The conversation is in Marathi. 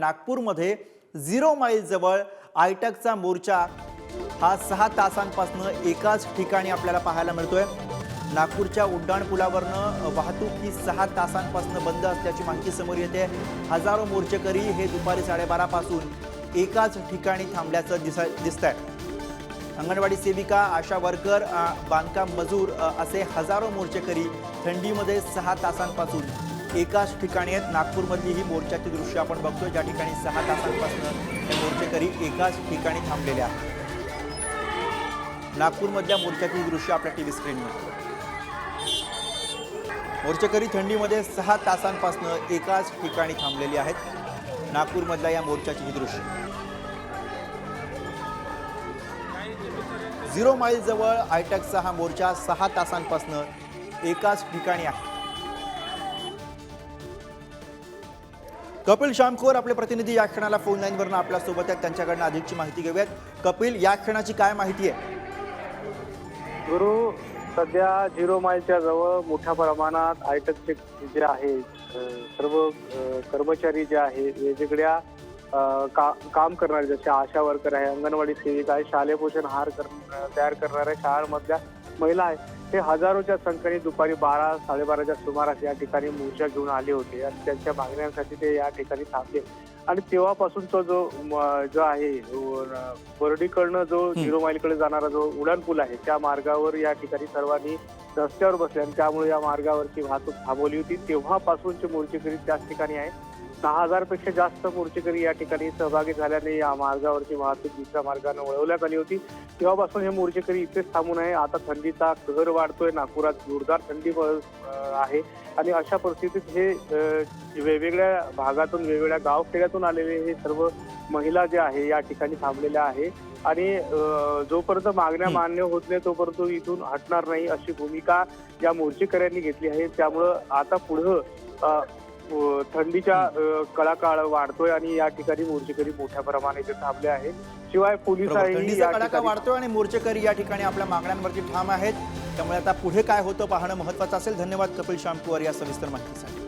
नागपूरमध्ये झिरो माईलजवळ आयटकचा मोर्चा हा सहा तासांपासून एकाच ठिकाणी आपल्याला पाहायला मिळतोय. नागपूरच्या उड्डाणपुलावरनं वाहतूक ही सहा तासांपासून बंद असल्याची माहिती समोर येते. हजारो मोर्चेकरी हे दुपारी साडेबारापासून एकाच ठिकाणी थांबल्याचं दिसा दिसत आहे अंगणवाडी सेविका आशा वर्कर बांधकाम मजूर असे हजारो मोर्चेकरी थंडीमध्ये सहा तासांपासून एकाच ठिकाणी आहेत. नागपूरमधली ही मोर्चाची दृश्य आपण बघतोय. ज्या ठिकाणी सहा तासांपासून हे मोर्चेकरी एकाच ठिकाणी थांबलेले आहेत. नागपूरमधल्या मोर्चाची दृश्य आपल्या टी व्ही स्क्रीनवर. मोर्चेकरी थंडीमध्ये सहा तासांपासून एकाच ठिकाणी थांबलेली आहेत. नागपूरमधल्या या मोर्चाची ही दृश्य. झिरो माईल जवळ आयटॅकचा हा मोर्चा सहा तासांपासून एकाच ठिकाणी आहे. कपिल शामखोर आपले प्रतिनिधी या क्षणाला फोन लाईनवरनं आपल्यासोबत आहेत. त्यांच्याकडनं अधिकची माहिती घेऊयात. कपिल या क्षणाची काय माहिती आहे? गुरु सध्या झिरो माईलच्या जवळ मोठ्या प्रमाणात आयटकचे जे आहे सर्व कर्मचारी जे आहे वेगवेगळ्या का काम करणारे जसे आशा वर्कर आहे अंगणवाडी सेविका आहे शालेय पोषण आहार कर तयार करणाऱ्या शाळांमधल्या महिला आहे हे हजारोच्या संख्येने दुपारी बारा साडेबाराच्या सुमारास या ठिकाणी मोर्चा घेऊन आले होते आणि त्यांच्या मागण्यांसाठी ते या ठिकाणी थांबले. आणि तेव्हापासूनचा जो म- जो आहे बर्डीकडनं जो झिरो माईलकडे जाणारा जो उडान पूल आहे त्या मार्गावर या ठिकाणी सर्वांनी रस्त्यावर बसले आणि त्यामुळे या मार्गावरची वाहतूक थांबवली होती. तेव्हापासूनचे मोर्चेकरी त्याच ठिकाणी आहे. दहा हजारपेक्षा जास्त मोर्चेकरी या ठिकाणी सहभागी झाल्याने या मार्गावरची वाहतूक दुसऱ्या मार्गाने वळवण्यात आली होती. तेव्हापासून हे मोर्चेकरी इथेच थांबून आहे. आता थंडीचा कहर वाढतोय. नागपुरात जोरदार थंडी आहे. आणि अशा परिस्थितीत हे वेगवेगळ्या भागातून वेगवेगळ्या गावखेड्यातून आलेले हे सर्व महिला जे आहे या ठिकाणी थांबलेल्या आहे. आणि जोपर्यंत मागण्या मान्य होत नाही तोपर्यंत इथून हटणार नाही अशी भूमिका या मोर्चेकऱ्यांनी घेतली आहे. त्यामुळं आता पुढं थंडीच्या अ, कडाकाळ वाढतोय आणि या ठिकाणी मोर्चेकरी मोठ्या प्रमाणात इथे थांबले आहेत. शिवाय या कडाका वाढतोय आणि मोर्चेकरी या ठिकाणी आपल्या मागण्यांवरती ठाम आहेत. त्यामुळे आता पुढे काय होतं पाहणं महत्वाचं असेल. धन्यवाद कपिल शामकुवर या सविस्तर माहितीसाठी.